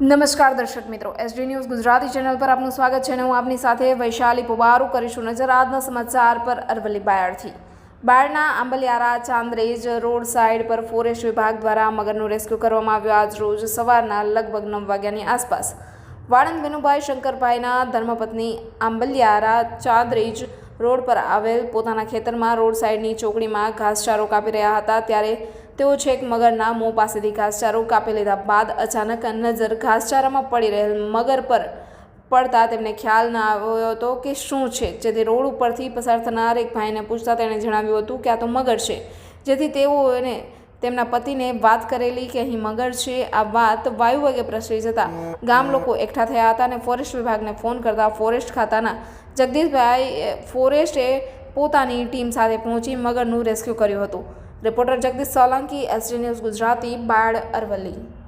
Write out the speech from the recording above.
નમસ્કાર દર્શક મિત્રો એસડી ન્યૂઝ ગુજરાતી ચેનલ પર આપનું સ્વાગત છે અને હું આપની સાથે વૈશાલી પુબારું કરીશું નજર આજના સમાચાર પર અરવલ્લી બાયડથી. બાયડના આંબલિયારા, ચાંદ્રેજ રોડ સાઇડ પર ફોરેસ્ટ વિભાગ દ્વારા મગરનું રેસ્ક્યુ કરવામાં આવ્યું આજ રોજ સવારના લગભગ નવ વાગ્યાની આસપાસ. વાળંદ વિનુભાઈ શંકરભાઈના ધર્મપત્ની આંબલિયારા, ચાંદ્રેજ રોડ પર આવેલ પોતાના ખેતરમાં રોડ સાઇડની ચોકડીમાં ઘાસચારો કાપી રહ્યા હતા. ત્યારે તેઓ છેક મગરના મોં પાસેથી ઘાસચારો કાપી લીધા બાદ અચાનક નજર ઘાસચારામાં પડી રહેલ મગર પર પડતા તેમને ખ્યાલ ન આવ્યો હતો કે શું છે. જેથી રોડ ઉપરથી પસાર થનાર એક ભાઈને પૂછતા તેણે જણાવ્યું હતું કે આ તો મગર છે. જેથી તેઓને તેમના પતિને વાત કરેલી કે અહીં મગર છે. આ વાત વાયુ વગે પ્રસરી જતા ગામ લોકો એકઠા થયા હતા અને ફોરેસ્ટ વિભાગને ફોન કરતા ફોરેસ્ટ ખાતાના જગદીશભાઈ ફોરેસ્ટે પોતાની ટીમ સાથે પહોંચી મગરનું રેસ્ક્યુ કર્યું હતું. Reporter Jagdish Solanki SD news Gujarati બાળ અરવલ્લી.